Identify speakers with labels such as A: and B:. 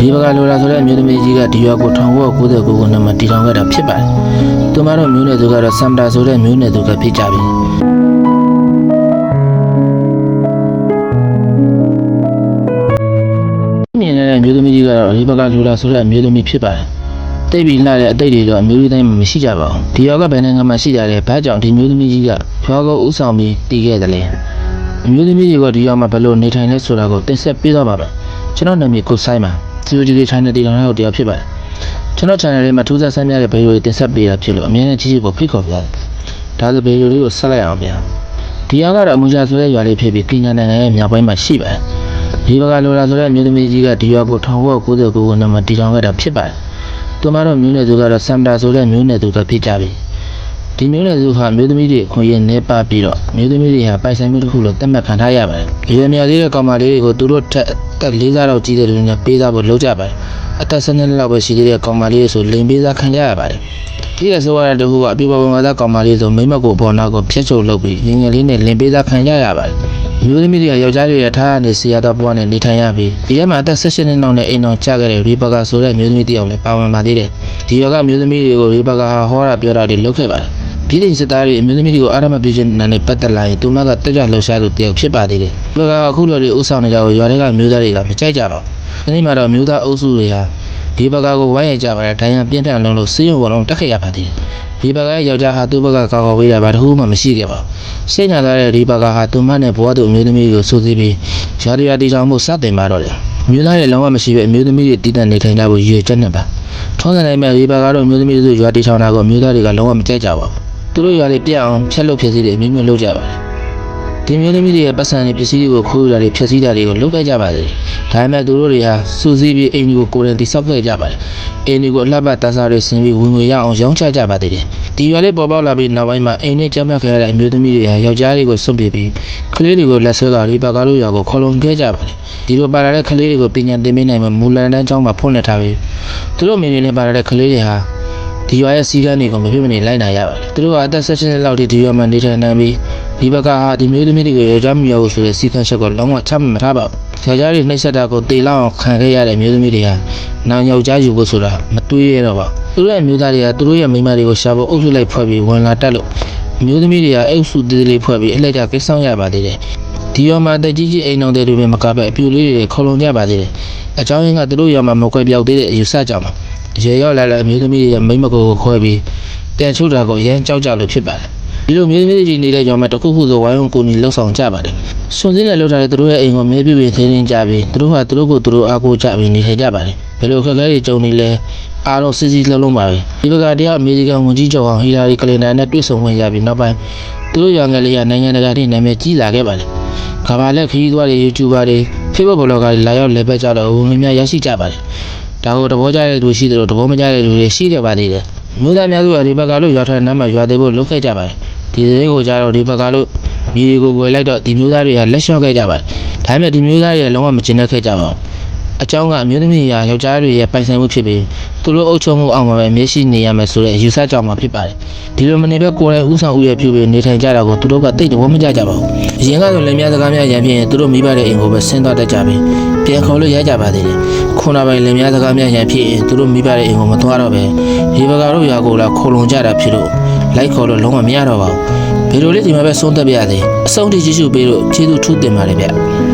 A: ဒီဘကလိုလာဆိုတဲ့အမျိုးသမီးကြီးကဒီရွာကို1999ခုနှစ်မှာတည်ထောင်ခဲ့တာဖြစ်ပါတယ်။သူမတို့မျိုးနွယ်သူကတော့စမ်တာဆိုတဲ့မျိုးနွယ်သူကဖြစ်ကြပြီ။မြင်ရတဲ့အမျိုးသမီးကြီးကတော့ဒီဘကလိုလာဆိုတဲ့အမျိုးသမီးဖြစ်ပါတယ်။တိတ်ပြီးလှတဲ့အတိတ်တွေတော့အမျိုးတိုင်းမှာမရှိကြပါဘူး။ဒီရွာကဘယ်နိုင်ငံမှာရှိကြတယ်။ဘာကြောင့်ဒီမျိုးသမီးကြီးကရွာကိုဥဆောင်ပြီးတည်ခဲ့တယ်လဲ။အမျိုးသမီးကြီးကဒီရွာမှာဘယ်လိုနေထိုင်လဲဆိုတာကိုတင်ဆက်ပေးတော့ပါမယ်။ကျွန်တော်နာမည်ကိုဆိုင်ပါ။ COGD Channel တည်ထောင်တဲ့တယောက်ဖြစ်ပါတယ်။ကျွန်တော် channel လေးမှာထူးဆန်းဆန်းများတဲ့ဗီဒီယိုတွေတင်ဆက်ပေးတာဖြစ်လို့အများနဲ့ကြည့်ကြည့်ဖို့ဖိတ်ခေါ်ပါရစေ။ဒါဆိုဗီဒီယိုလေးကိုဆက်လိုက်အောင်ဗျာ။ဒီရွာကတော့အမူဂျာဆိုတဲ့ရွာလေးဖြစ်ပြီးကင်ညာနိုင်ငံရဲ့မြောက်ပိုင်းမှာရှိပါတယ်။ဒီဘက်ကလိုလာဆိုတဲ့အမျိုးသမီးကြီးကဒီရွာကို1999ခုနှစ်မှာတည်ထောင်ခဲ့တာဖြစ်ပါတယ်။သူမတို့မျိုးနွယ်သူကတော့စမ်တာဆိုတဲ့မျိုးနွယ်သူကဖြစ်ကြပြီ။ ဒီမျိုးနွယ်စုဟာမျိုးသမီးတွေအခွင့်အရေးနည်းပါးပြီးတော့မျိုးသမီးတွေဟာပိုင်ဆိုင်မှုတစ်ခုလို့သတ်မှတ်ခံထားရပါတယ်။ရွယ်မြော်သေးတဲ့ကောင်မလေးတွေကိုသူတို့ထက်အသက်၄စားတော့ကြီးတဲ့လူတွေပေးစားဖို့လုပ်ကြပါတယ်။အသက်၁၂နှစ်လောက်ပဲရှိသေးတဲ့ကောင်မလေးတွေဆိုလိန်ပေးစားခံကြရပါတယ်။ဒီရဲ့ဆိုရတဲ့တခုကအပြူပဝင်ဝါသားကောင်မလေးဆိုမိမကိုပေါ်နာကိုဖျက်ချုပ်လုပ်ပြီးငငယ်လေးနဲ့လိန်ပေးစားခံကြရပါတယ်။မျိုးသမီးတွေကယောက်ျားတွေရထားကနေဆရာတော်ဘွားနဲ့နေထိုင်ရပြီးဒီထဲမှာအသက်၁၈နှစ်လောက်နဲ့အိမ်တော်ကျခဲ့တဲ့ရီဘကာဆိုတဲ့မျိုးသမီးတယောက်လည်းပါဝင်ပါသေးတယ်။ဒီရောကမျိုးသမီးတွေကိုရီဘကာဟာဟောတာပြောတာတွေလုပ်ခဲ့ပါတယ်။ ပြည်သူစစ်သားတွေအမျိုးသမီးတွေကိုအာရမပြုခြင်းနဲ့ပတ်သက်လာရင်သူမကတက်ကြလှုပ်ရှားသူတယောက်ဖြစ်ပါသေးတယ်။ဘကအခုလိုတွေဥဆောင်နေကြကိုရွာတွေကမျိုးသားတွေကမကြိုက်ကြပါဘူး။ဒီနေ့မှာတော့မျိုးသားအုပ်စုတွေဟာဒီဘကကိုဝိုင်းရကြပါတယ်။ဒိုင်ယံပြင်းထန်လုံးလို့စေးရုံဘောလုံးတက်ခဲ့ရပါသေးတယ်။ဒီဘကရဲ့ယောက်ျားဟာသူ့ဘကကောက်ကောက်ဝေးတာဘာတစ်ခုမှမရှိခဲ့ပါဘူး။ရှင်းညာသားတဲ့ဒီဘကဟာသူမနဲ့ဘဝသူအမျိုးသမီးကိုစိုးစည်းပြီးရွာတွေရွာတီဆောင်မှုစတင်ပါတော့တယ်။မျိုးသားရဲ့လုံးဝမရှိပဲအမျိုးသမီးတွေတည်တံ့နေထိုင်ကြဖို့ရည်ရွယ်ချက်နဲ့ပါ။ထုံးစံတိုင်းမှာဒီဘကတော့အမျိုးသမီးတို့ရွာတီဆောင်တာကိုအမျိုးသားတွေကလုံးဝမကြိုက်ကြပါဘူး။ သူတို့ရွာတွေပြက်အောင်ဖျက်လို့ဖျက်ဆီးတယ်အမျိုးမျိုးလုပ်ကြပါတယ်ဒီမျိုးသမီးတွေရဲ့ပတ်စံတွေပစ္စည်းတွေကိုခိုးယူတာတွေဖျက်ဆီးတာတွေကိုလုပ်ခဲ့ကြပါတယ်ဒါပေမဲ့သူတို့တွေဟာစူးစီးပြီးအိမ်ကြီးကိုကိုယ်တိုင်တိစောက်ခဲ့ကြပါတယ်အိမ်ကြီးကိုအလှပတန်းစားတွေဆင်းပြီးဝင်ငွေရအောင်ရောင်းချကြပါသေးတယ်ဒီရွာလေးပေါ်ပေါက်လာပြီးနောက်ပိုင်းမှာအိမ်နဲ့ကြမ်းမှတ်ခဲ့ရတဲ့အမျိုးသမီးတွေဟာယောက်ျားတွေကိုစွန့်ပစ်ပြီးကလေးတွေကိုလက်ဆွဲကလေးပါကားလို့ရွာကိုခေါ်လုံခဲ့ကြပါတယ်ဒီလိုပါလာတဲ့ကလေးတွေကိုပညာသင်ပေးနိုင်မှာမူလန်တန်းကျောင်းမှာဖွင့်လှစ်ထားပြီးသူတို့မိမိနဲ့ပါလာတဲ့ကလေးတွေဟာ ဒီရွာရဲ့စီကန်းတွေကိုမဖြစ်မနေလိုက်နိုင်ရပါတယ်သူတို့ကအသက်16နှစ်လောက်ထိဒီရွာမှာနေထိုင်နေပြီးဒီဘက်ကဟာဒီမျိုးသမီးတွေကိုယောက်ျားမရဘူးဆိုတဲ့စီကန်းချက်ကိုလုံးဝချမှတ်မထားပါဘူးယောက်ျားတွေနှိပ်စက်တာကိုတေလောက်အောင်ခံခဲ့ရတဲ့မျိုးသမီးတွေဟာနောင်ယောက်ျားယူဖို့ဆိုတာမတွေးရတော့ပါဘူးသူတို့ရဲ့မျိုးသားတွေကသူတို့ရဲ့မိန်းမတွေကိုရှာဖို့အုပ်စုလိုက်ဖွဲ့ပြီးဝင်လာတတ်လို့မျိုးသမီးတွေကအိပ်စုသေးသေးလေးဖွဲ့ပြီးအလှည့်ကျကိစ္စရပါသေးတယ်ဒီရွာမှာတက်ကြီးကြီးအိမ်တော်တွေပဲမကပဲအပြူလေးတွေခေါလုံကြပါသေးတယ်အကြောင်းရင်းကသူတို့ရွာမှာမကွဲပြောက်သေးတဲ့အယူဆကြောင့်ပါ ရေရောက်လာတဲ့အမျိုးသမီးတွေရဲ့မိန်းမကိုကိုခွဲပြီးတန်ချုပ်တာကိုအရင်ကြောက်ကြလို့ဖြစ်ပါတယ်ဒီလိုမျိုးသမီးတွေနေတဲ့ကြောင့်မှတစ်ခုခုဆိုဝိုင်းဝန်းကိုညီလှုပ်ဆောင်ကြပါတယ်စွန်စင်းနဲ့လှုပ်ထားတဲ့သူတို့ရဲ့အိမ်ကိုမဲပြပြထင်းထင်းကြပြီးသူတို့ဟာသူတို့ကိုသူတို့အားကိုးကြပြီးနေထိုင်ကြပါတယ်ဘယ်လိုခက်ခဲတွေကြုံနေလဲအားလုံးစစ်စစ်လုံးလုံးပါပဲဒီဘက်ကတည်းကအမေရိကန်ဝန်ကြီးချုပ်အောင်ဟီလာရီကလင်တန်နဲ့တွေ့ဆုံဝင်ရပြီးနောက်ပိုင်းသူတို့ရောင်ငယ်လေးကနိုင်ငံတကာထိနာမည်ကြီးလာခဲ့ပါတယ်ကမ္ဘာလက်ခရီးသွားတွေ YouTuber တွေ Facebook blogger တွေလာရောက်လည်ပတ်ကြတော့ဝင်ငွေများရရှိကြပါတယ် ဒါကိုသဘောကျတဲ့လူရှိတယ်လို့သဘောမကျတဲ့လူတွေရှိကြပါသေးတယ်။မြို့သားများစုကဒီဘက်ကလို့ရွာထွက်နမ်းမှာရွာသေးဖို့လုပ်ခဲ့ကြပါတယ်။ဒီသတင်းကိုကြားတော့ဒီဘက်ကလို့မြေတွေကိုဝယ်လိုက်တော့ဒီမျိုးသားတွေကလက်လျှော့ခဲ့ကြပါတယ်။ဒါပေမဲ့ဒီမျိုးသားတွေကလုံးဝမကျင်တတ်ခဲ့ကြပါဘူး။အကြောင်းကအမျိုးသမီးရာယောက်ျားတွေရဲ့ပိုင်ဆိုင်မှုဖြစ်ပြီးသူတို့အုပ်ချုပ်မှုအောက်မှာပဲမျက်ရှိနေရမယ်ဆိုတဲ့အယူဆကြောင့်မှဖြစ်ပါတယ်။ဒီလိုမနေဘဲကိုယ်တိုင်ဥဆောင်ဥရပြုပြီးနေထိုင်ကြတာကိုသူတို့ကသိတဲ့ဝမကြကြပါဘူး။ အရင်ကဆိုလည်းများစကားများရံပြင်းသူတို့မိဘတဲ့အိမ်ကိုပဲဆင်းသွားတတ်ကြပြီးပြန်ခေါ်လို့ရကြပါသေးတယ်။ခုနပိုင်းလည်းများစကားများရံဖြစ်ရင်သူတို့မိဘတဲ့အိမ်ကိုမသွားတော့ပဲဒီဘကတော့ရွာကိုလာခေါ်လုံကြတာဖြစ်လို့လိုက်ခေါ်လို့လုံးဝမရတော့ပါဘူး။ဘယ်လိုလဲဒီမှာပဲဆုံးသက်ပြရသေး။အဆုံးထိကြည့်ရှုပေးလို့ကျေးဇူးထူးတင်ပါတယ်ဗျ။